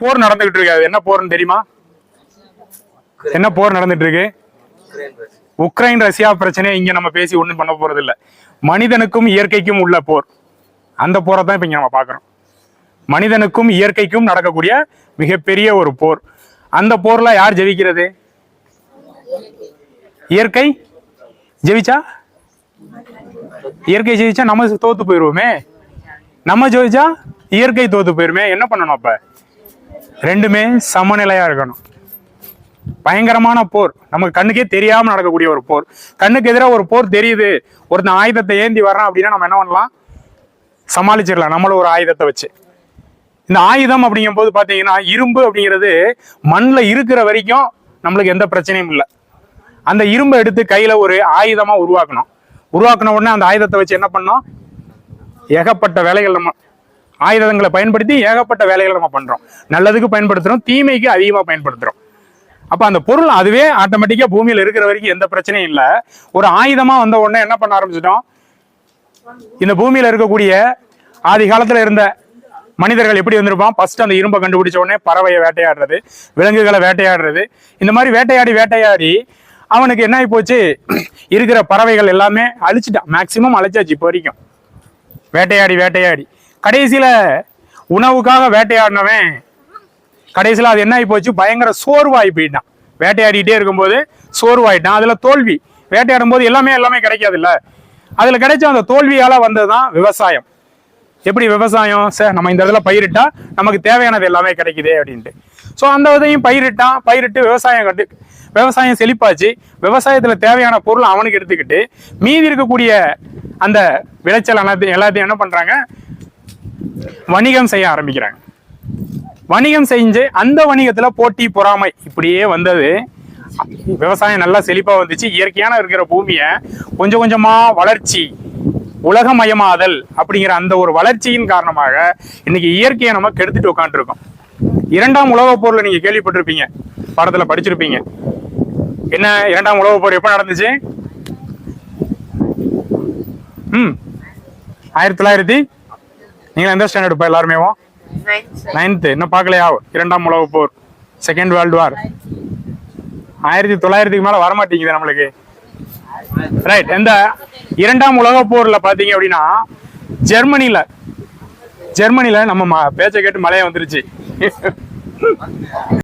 போர் நடந்துகிட்டு இருக்கு. அது என்ன போர்னு தெரியுமா? என்ன போர் நடந்துட்டு இருக்கு? உக்ரைன் ரஷ்யா பிரச்சனையை இங்க நம்ம பேசி ஒண்ணும் பண்ண போறது இல்ல மனிதனுக்கும் இயற்கைக்கும் உள்ள போர். அந்த போரை தான் இப்ப இங்க நம்ம பாக்குறோம் மனிதனுக்கும் இயற்கைக்கும் நடக்கக்கூடிய மிகப்பெரிய ஒரு போர். அந்த போர்ல யார் ஜெயிக்கிறது? இயற்கை? ஜெயிச்சா? இயற்கை ஜெயிச்சா நம்ம தோத்து போயிருவோமே. நம்ம ஜெயிச்சா இயற்கை தோத்து போயிருமே. என்ன பண்ணணும் அப்ப? ரெண்டுமே சமநிலையா இருக்கணும். பயங்கரமான போர். நமக்கு கண்ணுக்கே தெரியாம நடக்கக்கூடிய ஒரு போர். கண்ணுக்கு எதிராக ஒரு போர் தெரியுது. ஒருத்தன் ஆயுதத்தை ஏந்தி வர்றான் அப்படின்னா நம்ம என்ன பண்ணலாம்? சமாளிச்சிடலாம். நம்மளும் ஒரு ஆயுதத்தை வச்சு. இந்த ஆயுதம் அப்படிங்கும் போது பாத்தீங்கன்னா இரும்பு அப்படிங்கிறது மண்ணில் இருக்கிற வரைக்கும் நம்மளுக்கு எந்த பிரச்சனையும் இல்லை. அந்த இரும்பை எடுத்து கையில ஒரு ஆயுதமா உருவாக்கணும். உருவாக்கின உடனே அந்த ஆயுதத்தை வச்சு என்ன பண்ணோம் ஏகப்பட்ட வேலைகள் நம்ம ஆயுதங்களை பயன்படுத்தி ஏகப்பட்ட வேலைகளை நம்ம பண்றோம். நல்லதுக்கு பயன்படுத்துறோம் தீமைக்கு அதிகமாக பயன்படுத்துறோம். அப்ப அந்த பொருள் அதுவே ஆட்டோமேட்டிக்கா பூமியில இருக்கிற வரைக்கும் எந்த பிரச்சனையும் இல்லை. ஒரு ஆயுதமா வந்த உடனே என்ன பண்ண ஆரம்பிச்சிட்டோம்? இந்த பூமியில இருக்கக்கூடிய ஆதி காலத்துல இருந்த மனிதர்கள் எப்படி வந்திருப்பான்? ஃபர்ஸ்ட் அந்த இரும்பை கண்டுபிடிச்ச உடனே பறவையை வேட்டையாடுறது விலங்குகளை வேட்டையாடுறது. இந்த மாதிரி வேட்டையாடி வேட்டையாடி அவனுக்கு என்ன ஆகி போச்சு? இருக்கிற பறவைகள் எல்லாமே அழிச்சிட்டான். மேக்சிமம் அழிச்சாச்சு இப்போ வரைக்கும். வேட்டையாடி வேட்டையாடி. கடைசியில் உணவுக்காக வேட்டையாடினவன் கடைசியில் அது என்ன ஆகி போச்சு பயங்கர சோர்வாகி போயிட்டான். வேட்டையாடிட்டே இருக்கும்போது சோர்வாயிட்டான். அதில் தோல்வி. வேட்டையாடும் போது எல்லாமே எல்லாமே கிடைக்காதுல்ல. அதில் கிடைச்ச அந்த தோல்வியால வந்ததுதான் விவசாயம். எப்படி விவசாயம்? சார் நம்ம இந்த இடத்துல பயிரிட்டா நமக்கு தேவையானது எல்லாமே கிடைக்குதே அப்படின்ட்டு. ஸோ அந்த இதையும் பயிரிட்டான். பயிரிட்டு விவசாயம் கட்டு விவசாயம் செழிப்பாச்சு. விவசாயத்தில் தேவையான பொருள் அவனுக்கு எடுத்துக்கிட்டு மீதி இருக்கக்கூடிய அந்த விளைச்சல் எல்லாத்தையும் எல்லாத்தையும் என்ன பண்ணுறாங்க வணிகம் செய்ய ஆரம்பிக்கிறாங்க. வணிகம் செஞ்சு அந்த வணிகத்துல போட்டி பொறாமை இப்படியே வந்தது. விவசாயம் நல்லா செழிப்பா வந்துச்சு. இயற்கையான இருக்கிற பூமியை கொஞ்சம் கொஞ்சமா வளர்ச்சி உலகமயமாதல் அப்படிங்கிற அந்த ஒரு வளர்ச்சியின் காரணமாக இன்னைக்கு இயற்கையை நம்ம கெடுத்துட்டு உட்காந்துருக்கோம் இரண்டாம் உலகப் போர்ல நீங்க கேள்விப்பட்டிருப்பீங்க. படத்துல படிச்சிருப்பீங்க. என்ன இரண்டாம் உலகப் போர் எப்ப நடந்துச்சு? ம். ஆயிரத்தி தொள்ளாயிரத்தி நீங்க எந்த ஸ்டாண்டர்ட் இப்போ எல்லாருமே நைன்த்து இன்னும் பார்க்கலையா? இரண்டாம் உலகப் போர். செகண்ட் வேர்ல்டு வார் ஆயிரத்தி தொள்ளாயிரத்துக்கு மேல வரமாட்டேங்குது நம்மளுக்கு. ரைட் இந்த இரண்டாம் உலகப் போர்ல பாத்தீங்க அப்படின்னா ஜெர்மனில ஜெர்மனில நம்ம ம- பேச்சை கேட்டு மழையை வந்துருச்சு.